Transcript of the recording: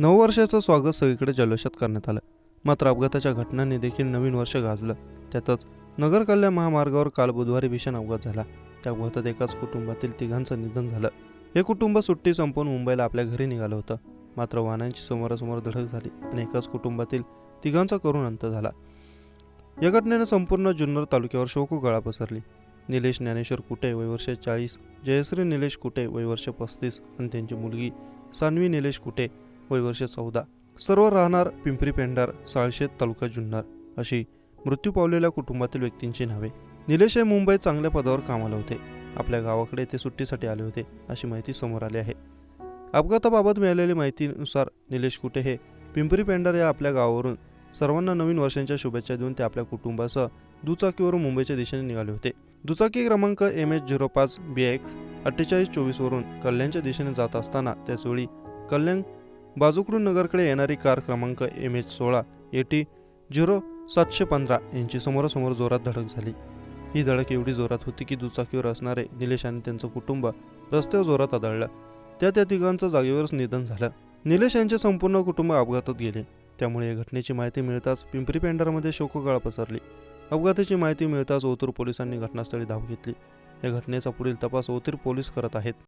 नऊ वर्षाचं स्वागत सगळीकडे जल्लोषात करण्यात आलं. मात्र अपघाताच्या घटनांनी देखील नवीन वर्ष गाजलं. त्यातच नगर कल्याण महामार्गावर काल बुधवारी भीषण अपघात झाला. त्या अपघातात एकाच कुटुंबातील तिघांचं निधन झालं. हे कुटुंब सुट्टी संपवून मुंबईला आपल्या घरी निघालं होतं. मात्र वाहनांची समोरासमोर धडक झाली आणि एकाच कुटुंबातील तिघांचा करुण अंत झाला. या घटनेनं संपूर्ण जुन्नर तालुक्यावर शोकगळा पसरली. निलेश ज्ञानेश्वर कुटे वयवर्ष चाळीस जयश्री निलेश कुटे वयवर्ष पस्तीस आणि त्यांची मुलगी सान्वी निलेश कुटे वयवर्ष चौदा. सर्व राहणार पिंपरी पेंढार साळशेत तालुका जुन्नर. अशी मृत्यू पावलेल्या कुटुंबातील व्यक्तींची नावे. निलेश हे मुंबईत चांगल्या पदावर कामाला होते. आपल्या गावाकडे ते सुट्टीसाठी आले होते अशी माहिती समोर आली आहे. अपघाताबाबत मिळालेली माहितीनुसार निलेश कुटे हे पिंपरी पेंढार या आपल्या गावावरून सर्वांना नवीन वर्षांच्या शुभेच्छा देऊन ते आपल्या कुटुंबासह दुचाकीवरून मुंबईच्या दिशेने निघाले होते. दुचाकी क्रमांक एम एच झिरो पाच बी एक्स अठ्ठेचाळीस चोवीसवरून कल्याणच्या दिशेने जात असताना त्याचवेळी कल्याण बाजूकडून नगरकडे येणारी कार क्रमांक एम एच सोळा ए टी झिरो सातशे पंधरा यांची समोरासमोर जोरात धडक झाली. ही धडक एवढी जोरात होती की दुचाकीवर असणारे निलेश आणि त्यांचं कुटुंब रस्त्यावर जोरात आदळलं. त्या त्या तिघांचं जागेवरच निधन झालं. निलेश यांचे संपूर्ण कुटुंब अपघातात गेले. त्यामुळे या घटनेची माहिती मिळताच पिंपरी पेंढारमध्ये शोककळा पसरली. अपघाताची माहिती मिळताच ओतूर पोलिसांनी घटनास्थळी धाव घेतली. या घटनेचा पुढील तपास ओतूर पोलीस करत आहेत.